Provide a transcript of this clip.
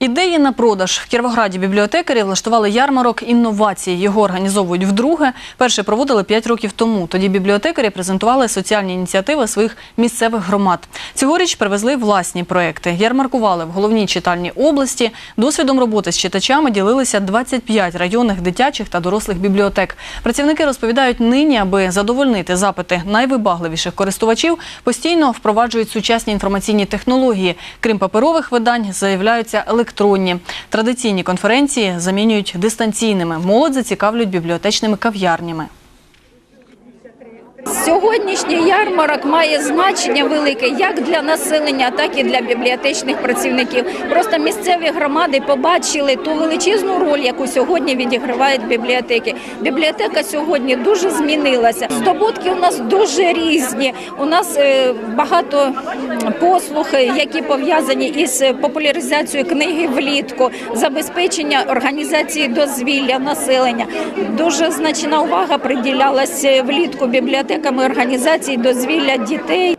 Ідеї на продаж в Кіровограді бібліотекарі влаштували ярмарок інновацій. Його організовують вдруге. Перше проводили 5 років тому. Тоді бібліотекарі презентували соціальні ініціативи своїх місцевих громад. Цьогоріч привезли власні проекти. Ярмаркували в головній читальні області. Досвідом роботи з читачами ділилися 25 районних дитячих та дорослих бібліотек. Працівники розповідають, нині, аби задовольнити запити найвибагливіших користувачів, постійно впроваджують сучасні інформаційні технології. Крім паперових видань, заявляються електронні. Традиційні конференції замінюють дистанційними. Молодь зацікавлюють бібліотечними кав'ярнями. Сьогоднішній ярмарок має значення велике як для населення, так і для бібліотечних працівників. Просто місцеві громади побачили ту величезну роль, яку сьогодні відігравають бібліотеки. Бібліотека сьогодні дуже змінилася. Здобутки у нас дуже різні. У нас е, багато м, послуг, е, які пов'язані із популяризацією книги влітку, забезпечення організації дозвілля населення. Дуже значна увага приділялась влітку бібліотеками організації дозвілля дітей.